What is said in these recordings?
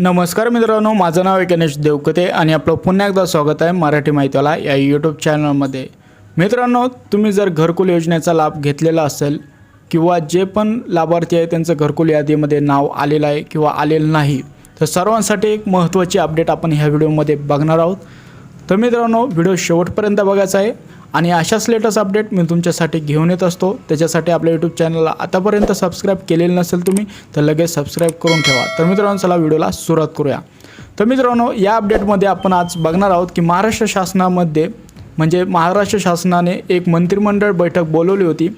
नमस्कार मित्रांनो माझं नाव आहे गणेश देवकते आणि आपलं पुन्हा एकदा स्वागत आहे मराठी माहितीवाला या यूट्यूब चॅनलमध्ये मित्रांनो तुम्ही जर घरकुल योजनेचा लाभ घेतलेला असेल किंवा जे पण लाभार्थी आहे त्यांचं घरकुल यादीमध्ये नाव आलेलं आहे किंवा आलेलं नाही तर सर्वांसाठी एक महत्त्वाची अपडेट आपण ह्या व्हिडिओमध्ये बघणार आहोत. तर मित्रांनो व्हिडिओ शेवटपर्यंत बघायचा आहे आणि अशाच लेटेस्ट अपडेट मी तुमच्यासाठी घेऊन येत असतो. त्याच्यासाठी आपल्या यूट्यूब चॅनलला आतापर्यंत सबस्क्राईब केलेलं नसेल तुम्ही तर लगेच सबस्क्राईब करून ठेवा. तर मित्रांनो चला व्हिडिओला सुरुवात करूया. तर मित्रांनो या अपडेटमध्ये आपण आज बघणार आहोत की महाराष्ट्र शासनामध्ये म्हणजे महाराष्ट्र शासनाने एक मंत्रिमंडळ बैठक बोलवली होती.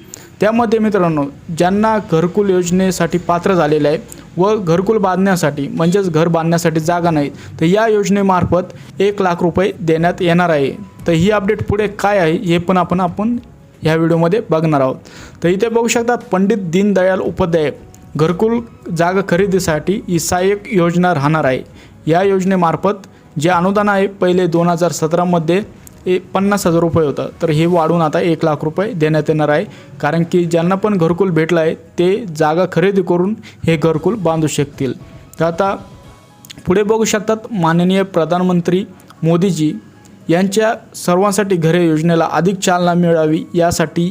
त्यामध्ये मित्रांनो ज्यांना घरकुल योजनेसाठी पात्र झालेलं आहे व घरकुल बांधण्यासाठी म्हणजेच घर बांधण्यासाठी जागा नाही तर या योजनेमार्फत एक लाख रुपये देण्यात येणार आहे. तर ही अपडेट पुढे काय आहे हे पण आपण आपण ह्या व्हिडिओमध्ये बघणार आहोत. तर इथे बघू शकता पंडित दीनदयाल उपाध्याय घरकुल जागा खरेदीसाठी ही सहाय्यक योजना राहणार आहे. या योजनेमार्फत जे अनुदान आहे पहिले दोन हजार सतरामध्ये ए पन्नास हजार रुपये होतं. तर हे वाढून आता एक लाख रुपये देण्यात येणार आहे. कारण की ज्यांना पण घरकुल भेटलं आहे ते जागा खरेदी करून हे घरकुल बांधू शकतील. तर आता पुढे बघू शकतात माननीय प्रधानमंत्री मोदीजी यांच्या सर्वांसाठी घरे योजनेला अधिक चालना मिळावी यासाठी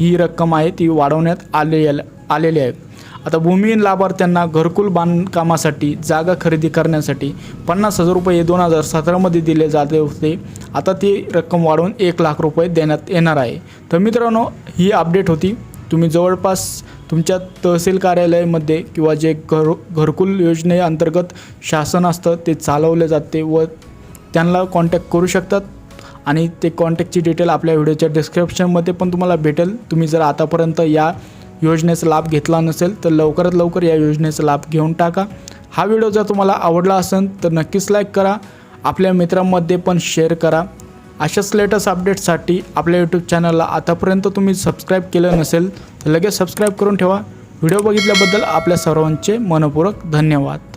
ही रक्कम आहे ती वाढवण्यात आले आलेले आहेत. आता भूमिहीन लाभार्थ्यांना घरकुल बांधकामासाठी जागा खरेदी करण्यासाठी पन्नास हजार रुपये दोन हजार सतरामध्ये दिले जाते होते. आता ती रक्कम वाढवून एक लाख रुपये देण्यात येणार आहे. तर मित्रांनो ही अपडेट होती. तुम्ही जवळपास तुमच्या तहसील कार्यालयामध्ये किंवा जे घर घरकुल योजनेअंतर्गत शासन असतं ते चालवले जाते व त्यांना कॉन्टॅक्ट करू शकतात. आणि ते कॉन्टॅक्टची डिटेल आपल्या व्हिडिओच्या डिस्क्रिप्शनमध्ये पण तुम्हाला भेटेल. तुम्ही जर आतापर्यंत या योजनेचा लाभ घेतला नसेल तर लवकरात लवकर या योजनेचा लाभ घेऊन टाका. हा व्हिडिओ जर तुम्हाला आवडला असेल तर नक्कीच लाईक करा. आपल्या मित्रांमध्ये पण शेअर करा. अशाच लेटेस्ट अपडेटसाठी आपल्या यूट्यूब चॅनलला आतापर्यंत तुम्ही सबस्क्राईब केलं नसेल तर लगेच सबस्क्राईब करून ठेवा. व्हिडिओ बघितल्याबद्दल आपल्या सर्वांचे मनपूर्वक धन्यवाद.